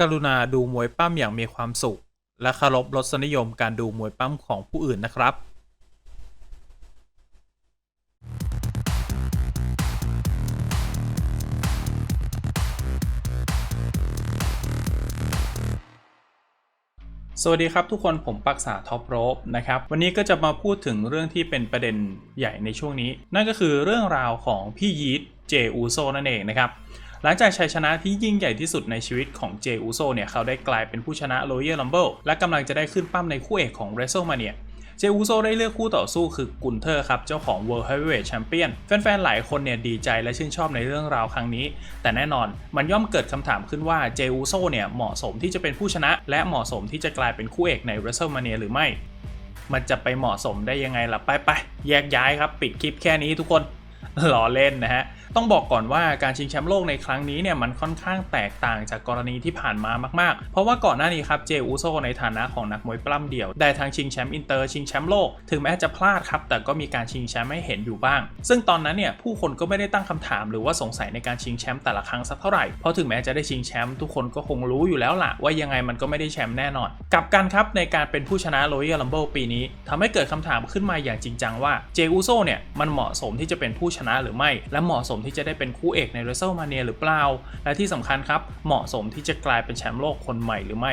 กรุณาดูมวยปั้มอย่างมีความสุข และเคารพรสนิยมการดูมวยปั้มของผู้อื่นนะครับสวัสดีครับทุกคนผมปักษาท็อปโรบนะครับ วันนี้ก็จะมาพูดถึงเรื่องที่เป็นประเด็นใหญ่ในช่วงนี้ นั่นก็คือเรื่องราวของพี่ยีทเจอูโซนั่นเองนะครับ หลังจากชัยชนะที่ยิ่งใหญ่ที่สุดในชีวิตของเจอูโซเนี่ยเขาได้กลายเป็นผู้ชนะ Royal Rumble และกำลังจะได้ขึ้นปั้มในคู่เอกของ WrestleMania เจอูโซได้เลือกคู่ต่อสู้คือกุนเทอร์ครับ เจ้าของ World Heavyweight Champion แฟนๆ หลายคนเนี่ยดีใจและชื่นชอบในเรื่องราวครั้งนี้ แต่แน่นอนมันย่อมเกิดคำถามขึ้นว่าเจอูโซเนี่ยเหมาะสมที่จะเป็นผู้ชนะ และเหมาะสมที่จะกลายเป็นคู่เอกใน WrestleMania หรือไม่ มันจะไปเหมาะสมได้ยังไงล่ะไปไปแยกย้ายครับ ปิดคลิปแค่นี้ทุกคนล้อเล่นนะฮะ ต้องบอกก่อนว่าการชิงแชมป์โลกในครั้งนี้เนี่ยมันค่อนข้างแตกต่างจากกรณีที่ผ่านมามาก ๆ เพราะว่าก่อนหน้านี้ครับเจอูโซในฐานะของนักมวยปล้ำเดี่ยว ได้ทั้งชิงแชมป์อินเตอร์ชิงแชมป์โลก ถึงแม้จะพลาดครับ แต่ก็มีการชิงแชมป์ให้เห็นอยู่บ้าง ซึ่งตอนนั้นเนี่ยผู้คนก็ไม่ได้ตั้งคำถามหรือว่าสงสัยในการชิงแชมป์แต่ละครั้งสักเท่าไหร่ เพราะถึงแม้จะได้ชิงแชมป์ทุกคนก็คงรู้อยู่แล้วล่ะว่ายังไงมันก็ไม่ได้แชมป์แน่นอน กับกันครับในการเป็นผู้ชนะ Royal Rumble ปีนี้ทำให้เกิดคำถามขึ้นมาอย่างจริงจังว่าเจอูโซเนี่ยมันเหมาะสมที่จะเป็นผู้ชนะหรือไม่และเหมาะสมที่จะได้เป็นคู่เอกใน WrestleMania หรือเปล่า และที่สำคัญครับเหมาะสมที่จะกลายเป็นแชมป์โลกคนใหม่หรือไม่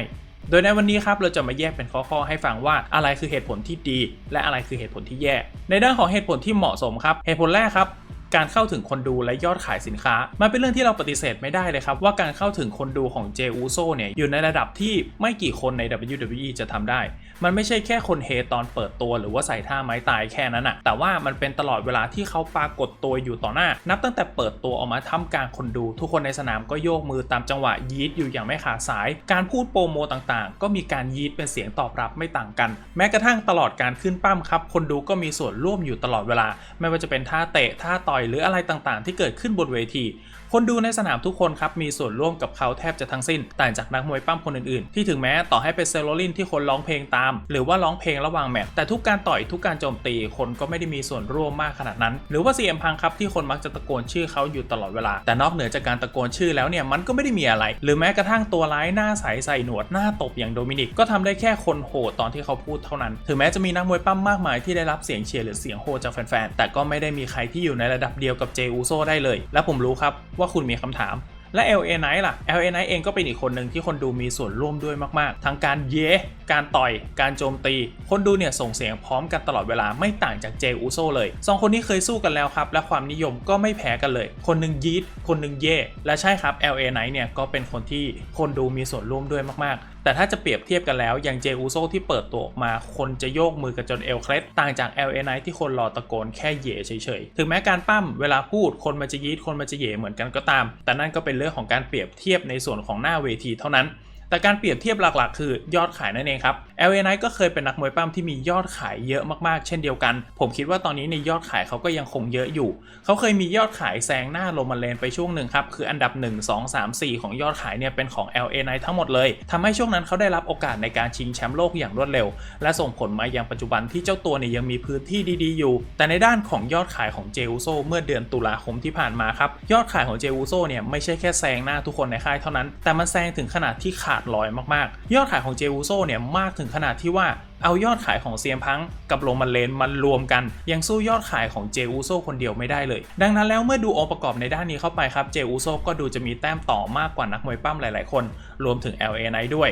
โดยในวันนี้ครับเราจะมาแยกเป็นข้อๆให้ฟังว่าอะไรคือเหตุผลที่ดี และอะไรคือเหตุผลที่แย่ ในด้านของเหตุผลที่เหมาะสมครับเหตุผลแรกครับ การเข้าถึงคนดูและยอดขายสินค้า มันเป็นเรื่องที่เราปฏิเสธไม่ได้เลยครับ ว่าการเข้าถึงคนดูของเจอูโซเนี่ยอยู่ในระดับที่ไม่กี่คนใน WWE จะทำได้ มันไม่ใช่แค่คนเฮตอนเปิดตัวหรือว่าใส่ท่าไม้ตายแค่นั้นอะแต่ว่ามันเป็นตลอดเวลาที่เขาปรากฏตัวอยู่ต่อหน้า นับตั้งแต่เปิดตัวออกมาทำกลางคนดู ทุกคนในสนามก็โยกมือตามจังหวะยีดอยู่อย่างไม่ขาดสาย การพูดโปรโมต่างๆ ก็มีการยีดเป็นเสียงตอบรับไม่ต่างกัน แม้กระทั่งตลอดการขึ้นปั้มครับ คนดูก็มีส่วนร่วมอยู่ตลอดเวลา ไม่ว่าจะเป็นท่าเตะท่าต่อยหรืออะไรต่างๆ ที่เกิดขึ้นบนเวที คนดูในสนามทุกคนครับมีส่วนร่วมกับเขาแทบจะทั้งสิ้น ต่างจากนักมวยปั้มคนอื่นๆ ที่ถึงแม้ต่อให้เป็นเซโลลินที่คนร้องเพลงตาม หรือว่าร้องเพลงระหว่างแมตช์แต่ทุกการต่อยทุกการโจมตีคนก็ไม่ได้มีส่วนร่วมมากขนาดนั้น หรือว่าซียมพังครับที่คนมักจะตะโกนชื่อเขาอยู่ตลอดเวลา แต่นอกเหนือจากการตะโกนชื่อแล้วเนี่ยมันก็ไม่ได้มีอะไร หรือแม้กระทั่งตัวร้ายหน้าใสใส่หนวดหน้าตบอย่างโดมินิกก็ทำได้แค่คนโหดตอนที่เขาพูดเท่านั้น ถึงแม้จะมีนักมวยปั้มมากมายที่ได้รับเสียงเชียร์หรือเสียงโหจากแฟนๆแต่ก็ไม่ได้มีใครที่อยู่ในระดับเดียวกับเจอูโซได้เลย และผมรู้ครับว่าคุณมีคำถามและ LA Knight ล่ะ LA Knight เองก็เป็นอีกคนหนึ่งที่คนดูมีส่วนร่วมด้วยมาก ๆ ทั้งการเย้การต่อย การโจมตี คนดูเนี่ยส่งเสียงพร้อมกันตลอดเวลาไม่ต่างจากเจอูโซเลยสองคนนี้เคยสู้กันแล้วครับ และความนิยมก็ไม่แพ้กันเลย คนหนึ่งยีดคนหนึ่งเย่และใช่ครับ LA Knight เนี่ยก็เป็นคนที่คนดูมีส่วนร่วมด้วยมาก ๆ แต่ถ้าจะเปรียบเทียบกันแล้ว อย่างเจอูโซที่เปิดตัวออกมาคนจะโยกมือกันจนเอลเครสต่างจาก LA Knight ที่คนรอตะโกนแค่เย่เฉยๆ ถึงแม้การปั้มเวลาพูดคนมันจะยีดคนมันจะเย่เหมือนกันก็ตาม แต่นั่นก็เป็นเรื่องของการเปรียบเทียบในส่วนของหน้าเวทีเท่านั้น แต่การเปรียบเทียบหลักๆ คือยอดขายนั่นเองครับ LA Knight ก็เคยเป็นนักมวยปั้มที่มียอดขายเยอะมากๆ เช่นเดียวกัน ผมคิดว่าตอนนี้ในยอดขายเขาก็ยังคงเยอะอยู่ เขาเคยมียอดขายแซงหน้าโรมันเลนไปช่วงหนึ่งครับ คืออันดับ 1 2 3 4 ของยอดขายเนี่ยเป็นของ LA Knight ทั้งหมดเลยทำให้ช่วงนั้นเขาได้รับโอกาสในการชิงแชมป์โลกอย่างรวดเร็ว และส่งผลมาอย่างปัจจุบันที่เจ้าตัวเนี่ยยังมีพื้นที่ดีๆอยู่ แต่ในด้านของยอดขายของเจอูโซเมื่อเดือนตุลาคมที่ผ่านมาครับ ยอดขายของเจอูโซเนี่ยไม่ใช่แค่แซงหน้าทุกคนในค่ายเท่านั้น แต่มันแซงถึงขนาดที่ขาดลอยมากๆ ยอดขายของเจวูโซเนี่ยมากถึงขนาดที่ว่าเอายอดขายของเซียมพังกับโรมันเลนมันรวมกัน ยังสู้ยอดขายของเจอูโซคนเดียวไม่ได้เลย ดังนั้นแล้วเมื่อดูองค์ประกอบในด้านนี้เข้าไปครับเจอูโซก็ดูจะมีแต้มต่อมากกว่านักมวยปั้มหลาย ๆ คน รวมถึง LA ไนด้วย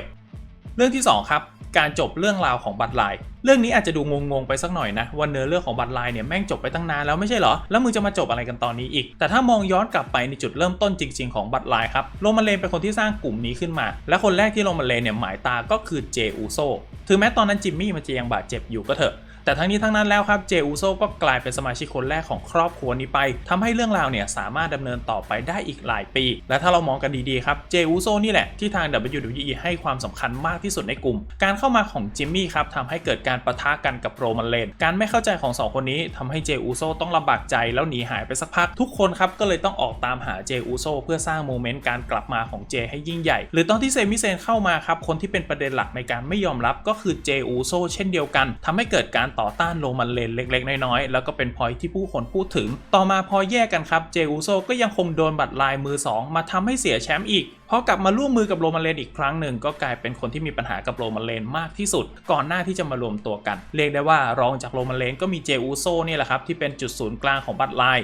เรื่องที่ 2 ครับ การจบเรื่องราวของบัตรลายเรื่องนี้อาจจะดูงงๆไปสักหน่อยนะว่าเนื้อเรื่องของบัตรลายเนี่ยแม่งจบไปตั้งนานแล้วไม่ใช่เหรอ แล้วมึงจะมาจบอะไรกันตอนนี้อีก แต่ถ้ามองย้อนกลับไปในจุดเริ่มต้นจริง ๆของบัตรลายครับโรมันเลนเป็นคนที่สร้างกลุ่มนี้ขึ้นมา และคนแรกที่โรมันเลนเนี่ยหมายตาก็คือเจอูโซถึงแม้ตอนนั้นจิมมี่มันจะยังบาดเจ็บอยู่ก็เถอะ แต่ทั้งนี้ทั้งนั้นแล้วครับเจอูโซก็กลายเป็นสมาชิกคนแรกของครอบครัวนี้ไปทำให้เรื่องราวเนี่ยสามารถดำเนินต่อไปได้อีกหลายปี และถ้าเรามองกันดีๆครับเจอูโซนี่แหละที่ทาง WWE ให้ความสำคัญมากที่สุดในกลุ่ม การเข้ามาของจิมมี่ครับทำให้เกิดการประทะกันกับโรมันเลนการไม่เข้าใจของสองคนนี้ทำให้เจอูโซต้องลำบากใจแล้วหนีหายไปสักพัก ทุกคนครับก็เลยต้องออกตามหาเจอูโซเพื่อสร้างโมเมนต์การกลับมาของเจให้ยิ่งใหญ่ หรือตอนที่เซมิเซนเข้ามาครับคนที่เป็นประเด็นหลักในการไม่ยอมรับก็คือเจอูโซเช่นเดียวกันทำให้เกิดการต่อต้านโรมันเลนเล็ก ๆ น้อยๆ แล้วก็เป็นพอยที่ผู้คนพูดถึง ต่อมาพอแยกกันครับ เจอูโซก็ยังคงโดนบัตรลายมือ 2 มาทำให้เสียแชมป์อีกพอกลับมาร่วมมือกับโรมันเลนอีกครั้งหนึ่งก็กลายเป็นคนที่มีปัญหากับโรมันเลนมากที่สุด ก่อนหน้าที่จะมารวมตัวกัน เรียกได้ว่ารองจากโรมันเลนก็มีเจอูโซนี่แหละครับที่เป็นจุดศูนย์กลางของบัตรลาย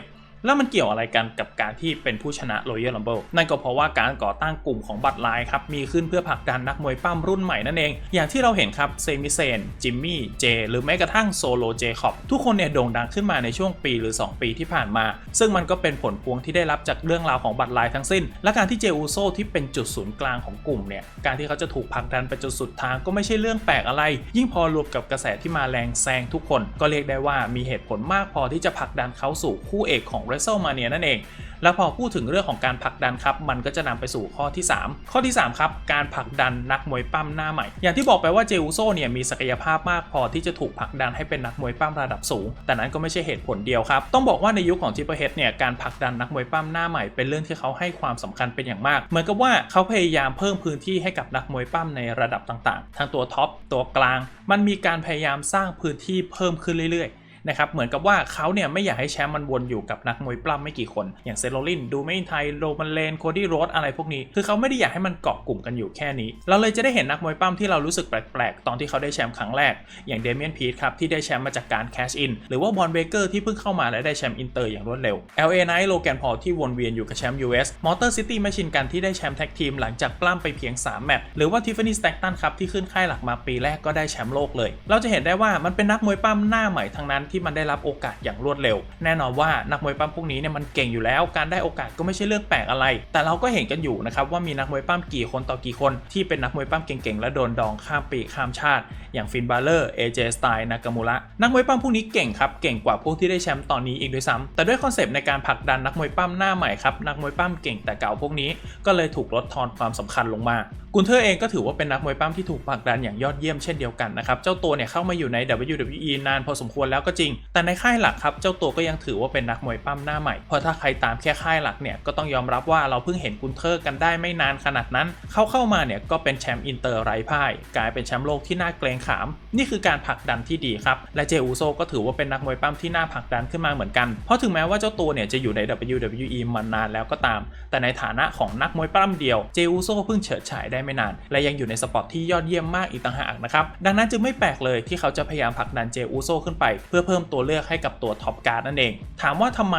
แล้วมันเกี่ยวอะไรกันกับการที่เป็นผู้ชนะ Royal Rumble นั่นก็เพราะว่าการก่อตั้งกลุ่มของบัตรไลน์ครับมีขึ้นเพื่อผลักดันนักมวยปั้มรุ่นใหม่นั่นเอง อย่างที่เราเห็นครับเซมิเซนจิมมี่เจหรือแม้กระทั่งโซโลเจคอบทุกคนเนี่ยโด่งดังขึ้นมาในช่วงปีหรือ 2 ปีที่ผ่านมา ซึ่งมันก็เป็นผลพวงที่ได้รับจากเรื่องราวของบัตรไลน์ทั้งสิ้น และการที่เจอูโซที่เป็นจุดศูนย์กลางของกลุ่มเนี่ยการที่เขาจะถูกผลักดันไปจนสุดทางก็ไม่ใช่เรื่องแปลกอะไร ยิ่งพอรวมกับกระแสที่มาแรงแซงทุกคน ก็เรียกได้ว่ามีเหตุผลมากพอที่จะผลักดันเขาสู่คู่เอกของ WrestleMania นั่นเอง แล้วพอพูดถึงเรื่องของการผลักดันครับ มันก็จะนำไปสู่ข้อที่ 3 ข้อที่ 3 ครับ การผลักดันนักมวยปั้มหน้าใหม่ อย่างที่บอกไปว่าเจอุโซเนี่ยมีศักยภาพมากพอที่จะถูกผลักดันให้เป็นนักมวยปั้มระดับสูง แต่นั้นก็ไม่ใช่เหตุผลเดียวครับ ต้องบอกว่าในยุคของทิปเปอร์เฮดเนี่ยการผลักดันนักมวยปั้มหน้าใหม่เป็นเรื่องที่เขาให้ความสำคัญเป็นอย่างมาก เหมือนกับว่าเขาพยายามเพิ่มพื้นที่ให้กับนักมวยปั้มในระดับต่างๆ ทั้งตัวท็อปตัวกลาง มันมีการพยายามสร้างพื้นที่เพิ่มขึ้นเรื่อยๆ นะครับเหมือนกับว่าเขาเนี่ยไม่อยากให้แชมป์มันวนอยู่กับนักมวยปล้ำไม่กี่คน อย่างเซโรลินดูไม่ไทยโรมันเลนโคดี้โรสอะไรพวกนี้คือเขาไม่ได้อยากให้มันเกาะกลุ่มกันอยู่แค่นี้ เราเลยจะได้เห็นนักมวยปล้ำที่เรารู้สึกแปลกๆ ตอนที่เขาได้แชมป์ครั้งแรก อย่างเดเมียนพีทครับที่ได้แชมป์มาจากการแคชอินหรือว่าบอลเบเกอร์ที่เพิ่งเข้ามาและได้แชมป์อินเตอร์อย่างรวดเร็ว LA Knight โลแกนพอลที่วนเวียนอยู่กับแชมป์ US มอเตอร์ซิตี้แมชชินกันที่ได้แชมป์แท็กทีมหลังจากปล้ำไปเพียง 3 แมตช์หรือว่าทิฟฟานี่สแต็กตันครับที่ขึ้นค่ายหลักมาปีแรกก็ได้แชมป์โลกเลย เราจะเห็นได้ว่ามันเป็นนักมวยปล้ำหน้าใหม่ทั้งนั้นที่มันได้รับโอกาสอย่างรวดเร็ว แน่นอนว่านักมวยปั้มพวกนี้เนี่ยมันเก่งอยู่แล้ว การได้โอกาสก็ไม่ใช่เรื่องแปลกอะไร แต่เราก็เห็นกันอยู่นะครับว่ามีนักมวยปั้มกี่คนต่อกี่คนที่เป็นนักมวยปั้มเก่งๆและโดนดองข้ามปีข้ามชาติ อย่างฟินบาเลอร์เอเจสไตน์นากามูระนักมวยปั้มพวกนี้เก่งครับเก่งกว่าพวกที่ได้แชมป์ตอนนี้อีกด้วยซ้ำแต่ด้วยคอนเซปต์ในการผลักดันนักมวยปั้มหน้าใหม่ครับนักมวยปั้มเก่งแต่เก่าพวกนี้ ก็เลยถูกลดทอนความสำคัญลงมากุนเทอร์เองก็ถือว่าเป็นนักมวยปั้มที่ถูกผลักดันอย่างยอดเยี่ยมเช่นเดียวกันนะครับเจ้าตัวเนี่ยเข้ามาอยู่ใน WWE นานพอสมควรแล้วก็จริง แต่ในค่ายหลักครับเจ้าตัวก็ยังถือว่าเป็นนักมวยปั้มหน้าใหม่ เพราะถ้าใครตามแค่ค่ายหลักเนี่ยก็ต้องยอมรับว่าเราเพิ่งเห็นกุนเทอร์กันได้ไม่นานขนาดนั้น เขาเข้ามาเนี่ยก็เป็นแชมป์อินเตอร์ไร้พ่าย กลายเป็นแชมป์โลกที่น่าเกรงขาม นี่คือการผลักดันที่ดีครับ และเจอูโซก็ถือว่าเป็นนักมวยปั้มที่น่าผลักดันขึ้นมาเหมือนกัน เพราะถึงแม้ว่าเจ้าตัวเนี่ยจะอยู่ใน WWE มานานแล้วก็ตาม แต่ในฐานะของนักมวยปั้มเดียว เจอูโซเพิ่งเฉิดฉายได้ไม่นาน และยังอยู่ในสปอตที่ยอดเยี่ยมมากอีกต่างหากนะครับ ดังนั้นจึงไม่แปลกเลยที่เขาจะพยายามผลักดันเจอูโซขึ้นไปเพื่อเพิ่มตัวเลือกให้กับตัวท็อปการ์ดนั่นเอง ถามว่าทำไม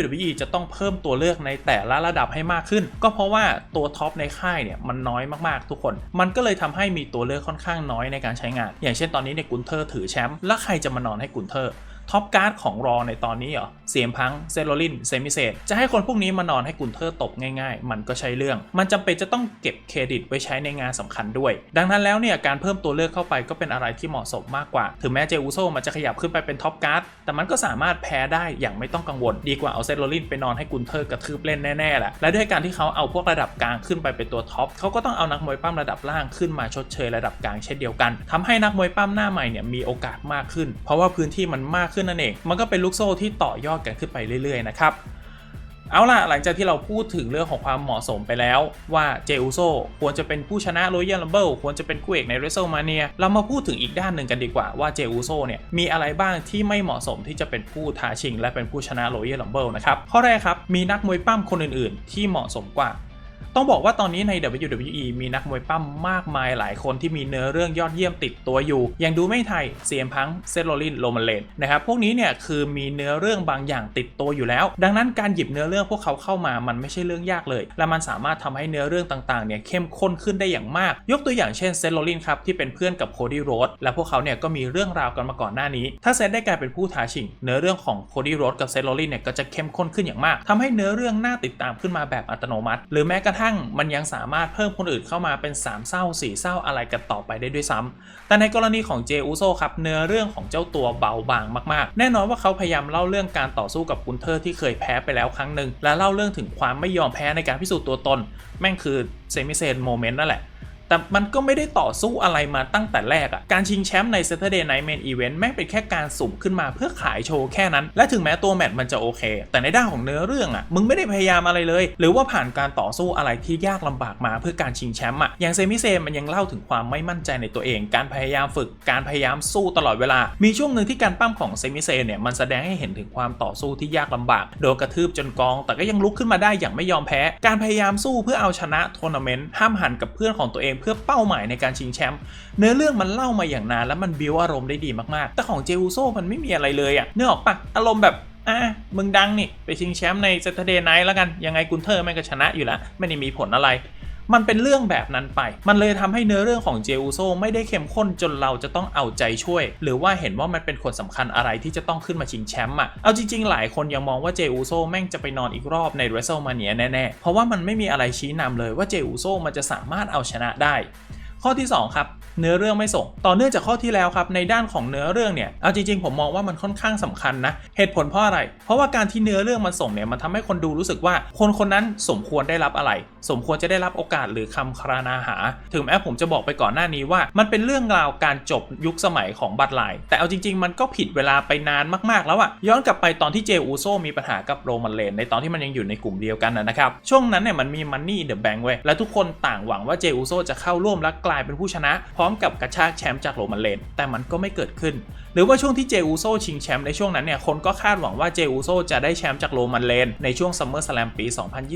WWE จะต้องเพิ่มตัวเลือกในแต่ละระดับให้มากขึ้น ก็เพราะว่าตัวท็อปในค่ายเนี่ยมันน้อยมากๆทุกคน มันก็เลยทำให้มีตัวเลือกค่อนข้างน้อยในการใช้งาน อย่างเช่นตอนนี้เนี่ยกุนเทอร์ถือแชมป์แล้วใครจะมานอนให้กุนเทอร์ ท็อปการ์ดของรอในตอนนี้เหรอเสียมพังเซโรลินเซมิเซตจะให้คนพวกนี้มานอนให้กุนเทอร์ตบง่ายๆ มันก็ใช่เรื่อง มันจำเป็นจะต้องเก็บเครดิตไว้ใช้ในงานสำคัญด้วย ดังนั้นแล้วเนี่ยการเพิ่มตัวเลือกเข้าไปก็เป็นอะไรที่เหมาะสมมากกว่า ถึงแม้เจอูโซมันจะขยับขึ้นไปเป็นท็อปการ์ดแต่มันก็สามารถแพ้ได้อย่างไม่ต้องกังวล ดีกว่าเอาเซโรลินไปนอนให้กุนเทอร์กระทืบเล่นแน่ๆแหละและด้วยการที่เขาเอาพวกระดับกลางขึ้นไปเป็นตัวท็อปเขาก็ต้องเอานักมวยปั้มระดับล่างขึ้นมาชดเชยระดับกลางเช่นเดียวกันทำให้นักมวยปั้มหน้าใหม่เนี่ยมีโอกาสมากขึ้น เพราะว่าพื้นที่มันมากขึ้นนั่นเอง มันก็เป็นลูกโซ่ที่ต่อยอดกันขึ้นไปเรื่อยๆนะครับเอาล่ะ หลังจากที่เราพูดถึงเรื่องของความเหมาะสมไปแล้วว่าเจอุโซควรจะเป็นผู้ชนะ Royal Rumble ควรจะเป็นคู่เอกใน WrestleMania เรามาพูดถึงอีกด้านหนึ่งกันดีกว่าว่าเจอุโซเนี่ยมีอะไรบ้างที่ไม่เหมาะสมที่จะเป็นผู้ท้าชิง และเป็นผู้ชนะ Royal Rumble นะครับข้อแรกครับมีนักมวยปั้มคนอื่นๆ ที่เหมาะสมกว่า ต้องบอกว่าตอนนี้ใน WWE มีนักมวยปั้มมากมายหลายคนที่มีเนื้อเรื่องยอดเยี่ยมติดตัวอยู่ อย่างดูไม่ไทยเซียมพังเซโรลินโรมันเลนนะครับพวกนี้เนี่ยคือมีเนื้อเรื่องบางอย่างติดตัวอยู่แล้ว ดังนั้นการหยิบเนื้อเรื่องพวกเขาเข้ามามันไม่ใช่เรื่องยากเลย และมันสามารถทำให้เนื้อเรื่องต่างๆเนี่ยเข้มข้นขึ้นได้อย่างมาก ยกตัวอย่างเช่นเซโรลินครับที่เป็นเพื่อนกับโคดี้โรสและพวกเขาเนี่ยก็มีเรื่องราวกันมาก่อนหน้านี้ ถ้าเซตได้กลายเป็นผู้ท้าชิง เนื้อเรื่องของโคดี้โรสกับเซโรลินเนี่ยก็จะเข้มข้นขึ้นอย่างมากทำให้เนื้อเรื่องน่าติดตามขึ้นมาแบบอัตโนมัติ หรือแม้กระทั่งมันยังสามารถเพิ่มคนอื่นเข้ามาเป็น 3 เศร้า 4 เศร้าอะไรกันต่อไปได้ด้วยซ้ำแต่ในกรณีของเจอุโซครับเนื้อเรื่องของเจ้าตัวเบาบางมากๆ แน่นอนว่าเขาพยายามเล่าเรื่องการต่อสู้กับกุนเทอร์ที่เคยแพ้ไปแล้วครั้งหนึ่งและเล่าเรื่องถึงความไม่ยอมแพ้ในการพิสูจน์ตัวตน แม่งคือเซมิเซนโมเมนต์นั่นแหละ แต่มันก็ไม่ได้ต่อสู้อะไรมาตั้งแต่แรกอะการชิงแชมป์ใน Saturday Night Main Event แม่งเป็นแค่การสุ่มขึ้นมาเพื่อขายโชว์แค่นั้น และถึงแม้ตัวแมตช์มันจะโอเค แต่ในด้านของเนื้อเรื่องอะมึงไม่ได้พยายามอะไรเลย หรือว่าผ่านการต่อสู้อะไรที่ยากลำบากมาเพื่อการชิงแชมป์อะอย่างเซมิเซมันยังเล่าถึงความไม่มั่นใจในตัวเอง การพยายามฝึก การพยายามสู้ตลอดเวลา มีช่วงหนึ่งที่การปั้มของเซมิเซเนี่ยมันแสดงให้เห็นถึงความต่อสู้ที่ยากลำบาก โดนกระทืบจนกอง แต่ก็ยังลุกขึ้นมาได้อย่างไม่ยอมแพ้ การพยายามสู้เพื่อเอาชนะทัวร์นาเมนต์ห้ามหันกับเพื่อนของตัวเองเพื่อเป้าหมายในการชิงแชมป์เนื้อเรื่องมันเล่ามาอย่างนานแล้วมันบิวอารมณ์ได้ดีมากๆ แต่ของเจอูโซมันไม่มีอะไรเลยอะเนื้อออกปะอารมณ์แบบอะมึงดังนี่ ไปชิงแชมป์ใน Saturday Night แล้วกัน ยังไงกุนเทอร์แม่งก็ชนะอยู่แล้ว ไม่ได้มีผลอะไร มันเป็นเรื่องแบบนั้นไป มันเลยทำให้เนื้อเรื่องของเจอูโซไม่ได้เข้มข้นจนเราจะต้องเอาใจช่วย หรือว่าเห็นว่ามันเป็นคนสำคัญอะไรที่จะต้องขึ้นมาชิงแชมป์อะ เอาจริงๆ หลายคนยังมองว่าเจอูโซแม่งจะไปนอนอีกรอบในเรสซล์มาเนียแน่ๆ เพราะว่ามันไม่มีอะไรชี้นำเลยว่าเจอูโซมันจะสามารถเอาชนะได้ ข้อที่ 2 ครับเนื้อเรื่องไม่ส่ง ต่อเนื่องจากข้อที่แล้วครับ ในด้านของเนื้อเรื่องเนี่ย เอาจริงๆ ผมมองว่ามันค่อนข้างสำคัญนะ เหตุผลเพราะอะไร เพราะว่าการที่เนื้อเรื่องมันส่งเนี่ย มันทำให้คนดูรู้สึกว่า คนคนนั้นสมควรได้รับอะไร สมควรจะได้รับโอกาสหรือคำครานาหา ถึงแม้ผมจะบอกไปก่อนหน้านี้ว่า มันเป็นเรื่องราวการจบยุคสมัยของบัตไลน์แต่เอาจริง ๆ มันก็ผิดเวลาไปนานมากๆ แล้วอะย้อนกลับไปตอนที่เจอูโซมีปัญหากับโรมันเลน ในตอนที่มันยังอยู่ในกลุ่มเดียวกันนะนะครับ ช่วงนั้นเนี่ยมันมีมันนี่เดอะแบงค์เว้ย และทุกคนต่างหวังว่าเจอูโซจะเข้าร่วมและกลายเป็นผู้ชนะ พร้อมกับกระชากแชมป์จากโรมันเลนแต่มันก็ไม่เกิดขึ้น หรือว่าช่วงที่เจอูโซชิงแชมป์ในช่วงนั้นเนี่ยคนก็คาดหวังว่าเจอูโซจะได้แชมป์จากโรมันเลนในช่วงซัมเมอร์สแลมปี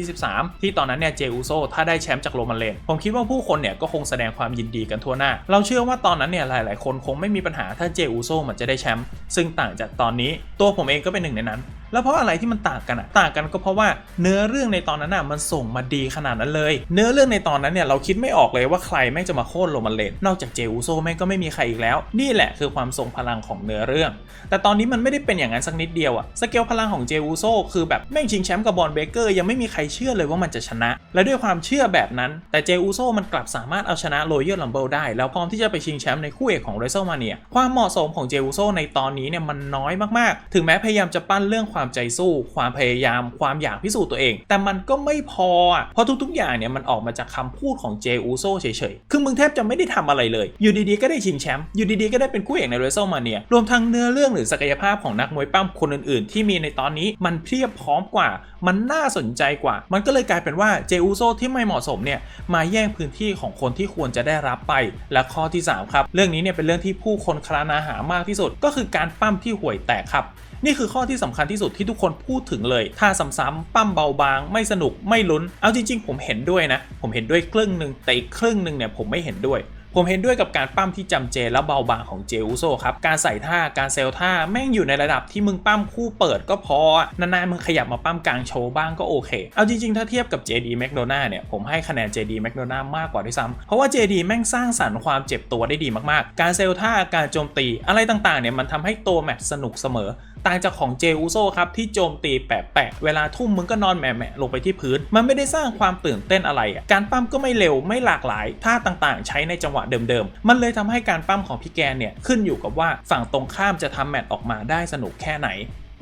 2023 ที่ตอนนั้นเนี่ยเจอูโซถ้าได้แชมป์จากโรมันเลนผมคิดว่าผู้คนเนี่ยก็คงแสดงความยินดีกันทั่วหน้า เราเชื่อว่าตอนนั้นเนี่ยหลาย ๆ คนคงไม่มีปัญหาถ้าเจอูโซมันจะได้แชมป์ซึ่งต่างจากตอนนี้ตัวผมเองก็เป็นหนึ่งในนั้นแล้วเพราะอะไรที่มันต่างกันอะต่างกันก็เพราะว่าเนื้อเรื่องในตอนนั้นอะมันส่งมาดีขนาดนั้นเลย เนื้อเรื่องในตอนนั้นเนี่ยเราคิดไม่ออกเลยว่าใครแม่งจะมาโค่นโรมันเลนนอกจากเจอูโซแม่งก็ไม่มีใครอีกแล้ว นี่แหละคือความทรงพลังของเนื้อเรื่อง แต่ตอนนี้มันไม่ได้เป็นอย่างนั้นสักนิดเดียวอะสเกลพลังของเจอูโซคือแบบแม่งชิงแชมป์กับบอลเบเกอร์ยังไม่มีใครเชื่อเลยว่ามันจะชนะ และด้วยความเชื่อแบบนั้น แต่เจอูโซมันกลับสามารถเอาชนะโรเยอร์ลัมเบิลได้ แล้วพร้อมที่จะไปชิงแชมป์ในคู่เอกของเร s ซ l มาเนียความเหมาะสมของเจอูโซในตอนนี้เนี่ยมันน้อยมากๆ ถึงแม้พยายามจะปั้นเรื่องความใจสู้ ความพยายาม ความอยากพิสูจน์ตัวเอง แต่มันก็ไม่พอ เพราะทุกๆ อย่างเนี่ยมันออกมาจากคำพูดของเจอูโซเฉยๆ คือมึงแทบจะไม่ได้ทำอะไรเลย อยู่ดีๆ ก็ได้ชิงแชมป์ อยู่ดีๆ ก็ได้เป็นคู่เอกในเรเซ l มาเนีย รวมทั้งเนื้อเรื่องหรือศักยภาพของนักมวยปั้มคนอื่นๆ ที่มีในตอนนี้มันเพียบพร้อมกว่ามันน่าสนใจกว่า มันก็เลยกลายเป็นว่าเจอูโซที่ไม่เหมาะสมเนี่ยมาแย่งพื้นที่ของคนที่ควรจะได้รับไป และข้อที่สามครับ เรื่องนี้เนี่ยเป็นเรื่องที่ผู้คนคลานาหามากที่สุด ก็คือการปั้มที่ห่วยแตกครับนี่คือข้อที่สำคัญที่สุดที่ทุกคนพูดถึงเลย ถ้าซ้ำๆปั้มเบาบาง ไม่สนุกไม่ลุ้น เอาจริง ๆ ผมเห็นด้วยนะ ผมเห็นด้วยครึ่งหนึ่งแต่อีกครึ่งหนึ่งเนี่ยผมไม่เห็นด้วย ผมเห็นด้วยกับการปั้มที่จำเจและเบาบางของเจอุโซครับ การใส่ท่าการเซลท่าแม่งอยู่ในระดับที่มึงปั้มคู่เปิดก็พอ นานๆมึงขยับมาปั้มกลางโชว์บ้างก็โอเค เอาจริงๆ ถ้าเทียบกับ JD m c d o n a l d เนี่ย ผมให้คะแนน JD m c d o n a l d มากกว่าด้วยซ้ำเพราะว่า JD แม่งสร้างสรรค์ความเจ็บตัวได้ดีมากๆ การเซลท่าการโจมตีอะไรต่างๆเนี่ยมันทำให้ตัวแมตช์สนุกเสมอ ต่างจากของเจอุโซครับที่โจมตีแปะๆเวลาทุ่มมึงก็นอนแหมะลงไปที่พื้น มันไม่ได้สร้างความตื่นเต้นอะไร การปั้มก็ไม่เร็วไม่หลากหลายท่าต่างๆ ใช้ในจังหวะเดิมๆ มันเลยทำให้การปั้มของพี่แกนเนี่ยขึ้นอยู่กับว่าฝั่งตรงข้ามจะทำแมตช์ออกมาได้สนุกแค่ไหน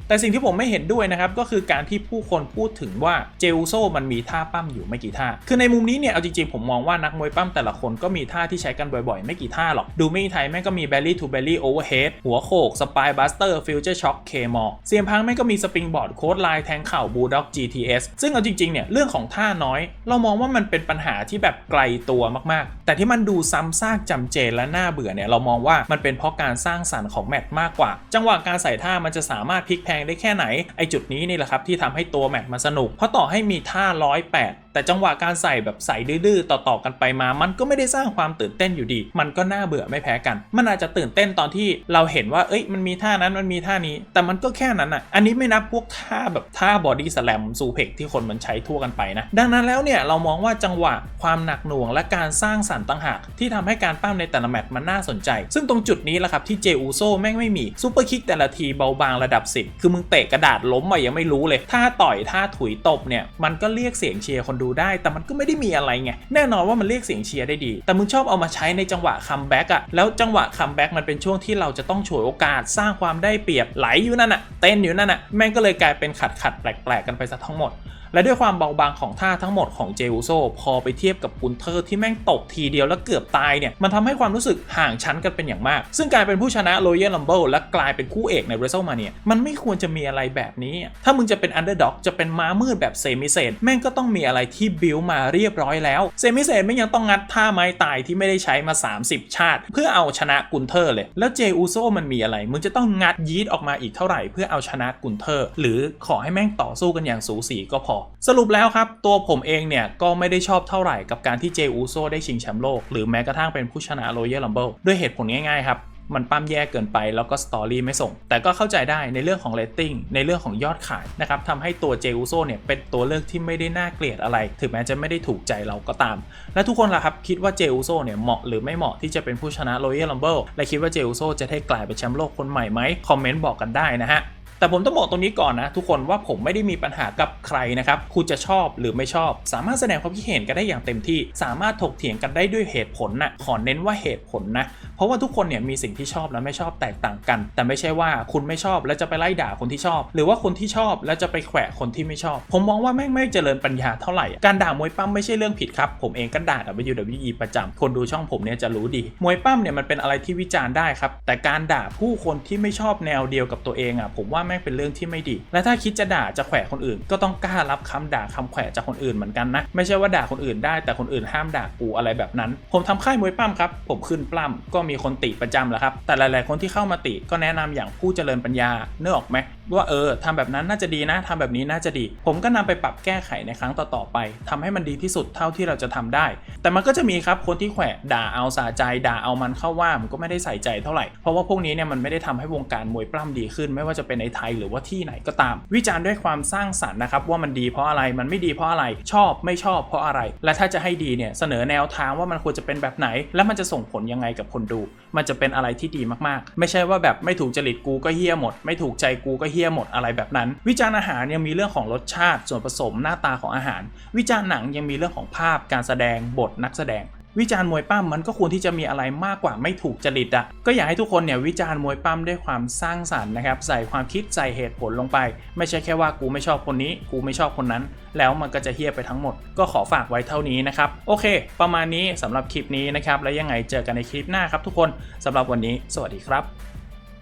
แต่สิ่งที่ผมไม่เห็นด้วยนะครับก็คือการที่ผู้คนพูดถึงว่าเจลโซมันมีท่าปั้มอยู่ไม่กี่ท่า คือในมุมนี้เนี่ยเอาจริงๆผมมองว่านักมวยปั้มแต่ละคนก็มีท่าที่ใช้กันบ่อยๆ ไม่กี่ท่าหรอก ดูไม่ไทยแม่งก็มี belly to belly overhead หัวโขก spy buster future shock k m o เซียมพังแม่งก็มีสปริงบอร์ดโค้ดไลน์แทงเข่า bulldog gts ซึ่งเอาจริงๆเนี่ยเรื่องของท่าน้อย เรามองว่ามันเป็นปัญหาที่แบบไกลตัวมากๆ แต่ที่มันดูซ้ำซากจำเจและน่าเบื่อเนี่ยเรามองว่ามันเป็นเพราะการสร้างสรรค์ของแมตช์มากกว่า จังหวะการใส่ท่ามันจะสามารถพลิกแพงได้แค่ไหนไอจุดนี้นี่แหละครับที่ทำให้ตัวแมตช์มันสนุก เพราะต่อให้มีท่า 108 แต่จังหวะการใส่แบบใส่ดื้อๆต่อๆกันไปมา มันก็ไม่ได้สร้างความตื่นเต้นอยู่ดี มันก็น่าเบื่อไม่แพ้กัน มันอาจจะตื่นเต้นตอนที่เราเห็นว่าเอ้ยมันมีท่านั้นมันมีท่านี้ แต่มันก็แค่นั้นอะอันนี้ไม่นับพวกท่าแบบท่าบอดี้สแลมซูเพกที่คนมันใช้ทั่วกันไปนะดังนั้นแล้วเนี่ยเรามองว่าจังหวะความหนักหน่วงและการสร้างสรรค์ต่างหากที่ทำให้การปั้มในแต่ละแมตช์มันน่าสนใจ ซึ่งตรงจุดนี้แหละครับที่เจอูโซแม่งไม่มีซูเปอร์คิกแต่ละทีเบาบางระดับ10คือมึงเตะกระดาษล้มมายังไม่รู้เลยถ้าต่อยท่าถุยตบเนี่ยมันก็เรียกเสียงเชียร์คนดูได้ แต่มันก็ไม่ได้มีอะไรไง แน่นอนว่ามันเรียกเสียงเชียร์ได้ดี แต่มึงชอบเอามาใช้ในจังหวะคัมแบ็กอะแล้วจังหวะคัมแบ็กมันเป็นช่วงที่เราจะต้องฉวยโอกาสสร้างความได้เปรียบไหลอยู่นั่นอะเต้นอยู่นั่นอะแม่งก็เลยกลายเป็นขัดขัดแปลกๆกันไปซะทั้งหมด และด้วยความเบาบางของท่าทั้งหมดของเจอุโซพอไปเทียบกับกุนเทอร์ที่แม่งตกทีเดียวแล้วเกือบตายเนี่ยมันทำให้ความรู้สึกห่างชั้นกันเป็นอย่างมาก ซึ่งการเป็นผู้ชนะ Royal Rumble และกลายเป็นคู่เอกใน WrestleMania มันไม่ควรจะมีอะไรแบบนี้ ถ้ามึงจะเป็น Underdog จะเป็นม้ามืดแบบเซมิเซนแม่งก็ต้องมีอะไรที่บิวมาเรียบร้อยแล้วเซมิเซนไม่ยังต้องงัดท่าไม้ตายที่ไม่ได้ใช้มา 30 ชาติ เพื่อเอาชนะกุนเทอร์เลย แล้วเจอูโซมันมีอะไร มึงจะต้องงัดยีดออกมาอีกเท่าไหร่ เพื่อเอาชนะกุนเทอร์ หรือขอให้แม่งต่อสู้กันอย่างสูสีก็พอสรุปแล้วครับ ตัวผมเองเนี่ยก็ไม่ได้ชอบเท่าไหร่กับการที่เจอูโซได้ชิงแชมป์โลก หรือแม้กระทั่งเป็นผู้ชนะโรเย l ลัมเบิลด้วยเหตุผลง่ายๆครับมันปั้มแย่เกินไปแล้วก็สตอรี่ไม่ส่ง แต่ก็เข้าใจได้ในเรื่องของเรตติ้งในเรื่องของยอดขายนะครับทำให้ตัวเจอูโซเนี่ยเป็นตัวเลือกที่ไม่ได้น่าเกลียดอะไร ถึงแม้จะไม่ได้ถูกใจเราก็ตาม และทุกคนล่ะครับ คิดว่าเจอูโซเนี่ยเหมาะหรือไม่เหมาะที่จะเป็นผู้ชนะ Royal Rumble และคิดว่าเจอูโซจะได้กลายเป็นแชมป์โลกคนใหม่ไหมคอมเมนต์บอกกันได้นะฮะ แต่ผมต้องบอกตรงนี้ก่อนนะ ทุกคนว่าผมไม่ได้มีปัญหากับใครนะครับ คุณจะชอบหรือไม่ชอบ สามารถแสดงความคิดเห็นกันได้อย่างเต็มที่ สามารถถกเถียงกันได้ด้วยเหตุผลนะขอเน้นว่าเหตุผลนะ ราะว่าทุกคนเนี่ยมีสิ่งที่ชอบและไม่ชอบแตกต่างกัน แต่ไม่ใช่ว่าคุณไม่ชอบแล้วจะไปไล่ด่าคนที่ชอบ หรือว่าคนที่ชอบแล้วจะไปแขวะคนที่ไม่ชอบ ผมมองว่าแม่งไม่เจริญปัญญาเท่าไหร่ การด่ามวยปั้มไม่ใช่เรื่องผิดครับ ผมเองก็ด่า WWE ประจำคนดูช่องผมเนี่ยจะรู้ดี มวยปั้มเนี่ยมันเป็นอะไรที่วิจารณ์ได้ครับ แต่การด่าผู้คนที่ไม่ชอบแนวเดียวกับตัวเองอะ ผมว่าแม่งเป็นเรื่องที่ไม่ดี และถ้าคิดจะด่าจะแขวะคนอื่น ก็ต้องกล้ารับคำด่าคำแขวะจากคนอื่นเหมือนกันนะ ไม่ใช่ว่าด่าคนอื่นได้แต่คนอื่นห้ามด่ากูอะไรแบบนั้น ผมทำค่ายมวยปั้มครับ ผมขึ้นปล้ำก็มีคนติประจำแหละครับ แต่หลาย ๆ คนที่เข้ามาติก็แนะนำอย่างผู้เจริญปัญญาเนื้อออกไหมว่าเออทำแบบนั้นน่าจะดีนะทำแบบนี้น่าจะดี ผมก็นำไปปรับแก้ไขในครั้งต่อ ๆ ไปทำให้มันดีที่สุดเท่าที่เราจะทำได้ แต่มันก็จะมีครับคนที่แขวะด่าเอาสาใจด่าเอามันเข้าว่ามันก็ไม่ได้ใส่ใจเท่าไหร่เพราะว่าพวกนี้เนี่ยมันไม่ได้ทำให้วงการมวยปล้ำดีขึ้น ไม่ว่าจะเป็นในไทยหรือว่าที่ไหนก็ตาม วิจารณ์ด้วยความสร้างสรรค์นะครับว่ามันดีเพราะอะไรมันไม่ดีเพราะอะไรชอบไม่ชอบเพราะอะไร และถ้าจะให้ดีเนี่ยเสนอแนวทางว่ามันควรจะเป็นแบบไหน และมันจะส่งผลยังไงกับคนดูมันจะเป็นอะไรที่ดีมากๆ ไม่ใช่ว่าแบบไม่ถูกจริตกูก็เฮี้ยหมด ไม่ถูกใจกูก็เฮี้ยหมดอะไรแบบนั้น วิจารณ์อาหารยังมีเรื่องของรสชาติส่วนผสมหน้าตาของอาหาร วิจารณ์หนังยังมีเรื่องของภาพการแสดงบทนักแสดง วิจารณ์มวยปั้มมันก็ควรที่จะมีอะไรมากกว่าไม่ถูกจริตอะก็อยากให้ทุกคนเนี่ยวิจารณ์มวยปั้มด้วยความสร้างสรรค์นะครับใส่ความคิดใส่เหตุผลลงไป ไม่ใช่แค่ว่ากูไม่ชอบคนนี้ กูไม่ชอบคนนั้น แล้วมันก็จะเฮี้ยไปทั้งหมด ก็ขอฝากไว้เท่านี้นะครับโอเค ประมาณนี้สำหรับคลิปนี้นะครับแล้วยังไงเจอกันในคลิปหน้าครับทุกคนสำหรับวันนี้ สวัสดีครับ